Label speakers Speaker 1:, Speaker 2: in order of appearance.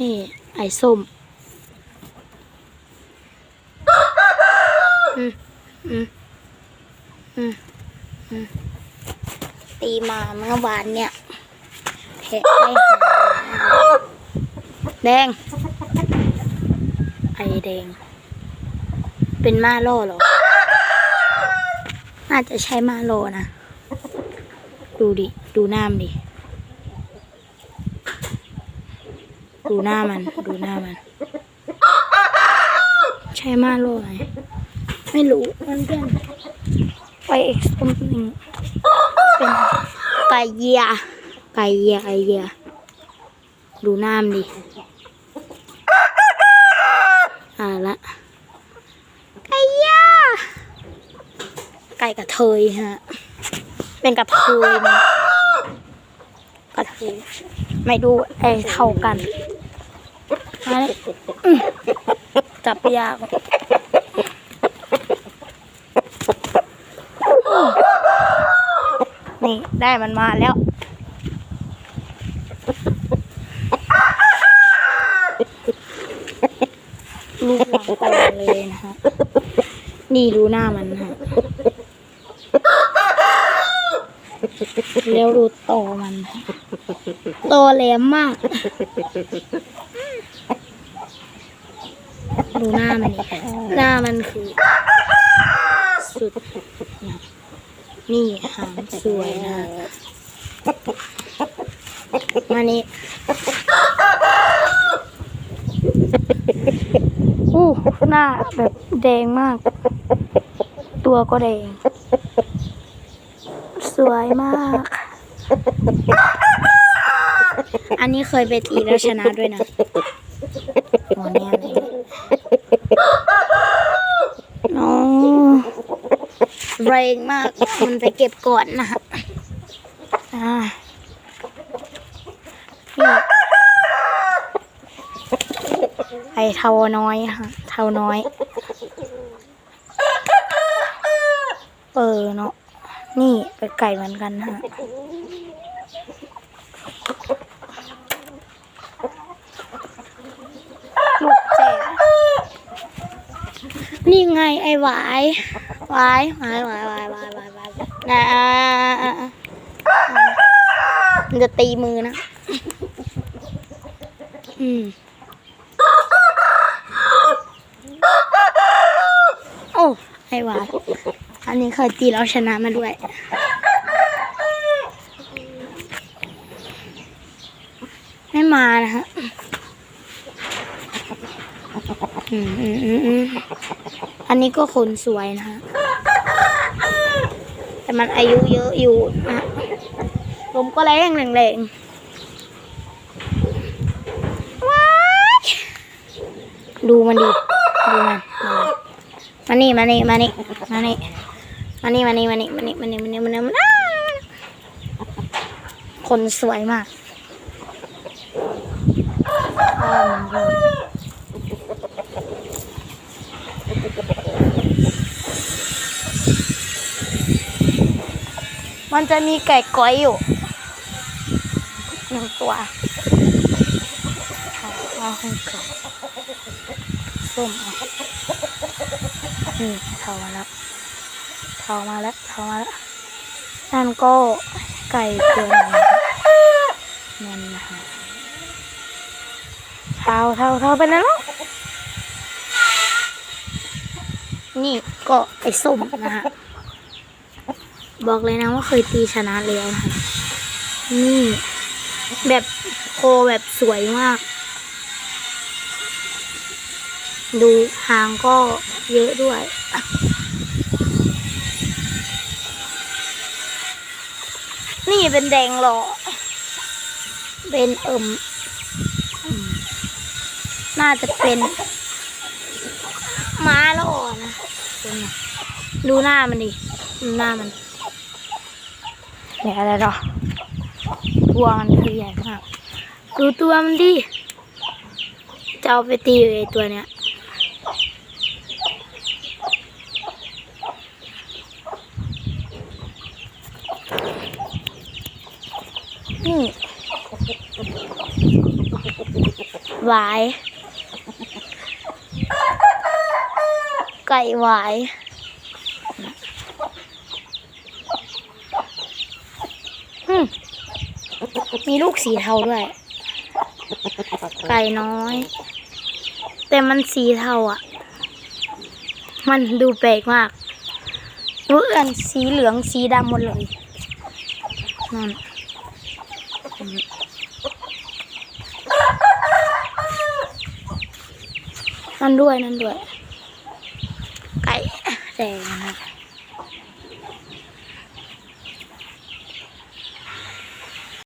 Speaker 1: นี่ไอ้ส้มอืมอืมอืมอืมตีมาเมื่อวานเนี่ยแผลไม่หายแดง ไอแดง เป็นมาโล่เหรอ น่าจะใช่มาโลนะ ดูดิ ดูหน้ามนดิ ดูหน้ามัน ดูหน้ามัน ใช่มาโลไหมไม่รู้มันเป็นไปอีกส้มหนึ่งเป็นไก่เยียไก่เยียไก่เยียดูหน้ามดิอ่าละไก่เยียไก่กระเทยฮะ เป็นกระเทยนะกระเทยไม่ดูไอเท่ากัน มาเลยจับยากนี่ได้มันมาแล้ว ลูกหลังตาเลยนะฮะ นี่ดูหน้ามันฮะ แล้วดูโตอมัน โตแหลมมาก ดูหน้ามันนี่หน้ามันคือ สุดนะนี่หางสวยนะมานี่อู้หน้าแบบแดงมาก ตัวก็แดง สวยมาก อันนี้เคยไปตีแล้วชนะด้วยนะหัวแน่เลยน้อง แรงมากมันไปเก็บก่อนนะฮะนี่ไอเทาน้อยฮะเทาน้อย เออเนาะนี่เป็นไก่เหมือนกันฮะลูกแจ๋นี่ไงไอ้หวาย วายหวายหวายหวายวายวายวายนะมันจะตีมือนะ อืมโอ้ไอ้วายอันนี้เคยตีแล้วชนะมาด้วยไม่มานะฮะอืมอืมอืมอันนี้ก็คนสวยนะฮะ มันอายุเยอะอยู่นะลมก็แรงแรงแรงว้ายดูมันดิดูมันดูมัน มานี่ มานี่ มานี่ มานี่ มานี่ มานี่ มานี่ มานี่ มานี่ มานี่ มานี่ มานี่ คนสวยมากอ้าว มันจะมีไก่ก้อยอยู่หนึ่งตัวเอาเอาให้ก่อนส้มเอานี่เทามาแล้วเทามาแล้วเทามาแล้วนั่นก็ไก่ตัวหนึงนั่นนะคะเทาเทาเทาไปแล้วนี่ก็ไอ้ส้มนะฮะ บอกเลยนะว่าเคยตีชนะแล้วนะคะนี่ แบบโคแบบสวยมาก ดูหางก็เยอะด้วย นี่เป็นแดงหล่อเป็นเอิมอืมน่าจะเป็นม้าหล่อนะ ดูหน้ามันดิ ดูหน้ามัน เนี่อะไรหรอตัวมันคือใหญ่มากดูตัวมันดิจะเอาไปตีไอตัวเนี้ยนี่วาย ไก่วาย มมีลูกสีเทาด้วย ไก่น้อย แต่มันสีเทาอะ มันดูแปลกมากรู้เอื่อนสีเหลืองสีดำหมดเลยนั่นนั่นด้วยนั่นด้วย ไก่แดงนะครับ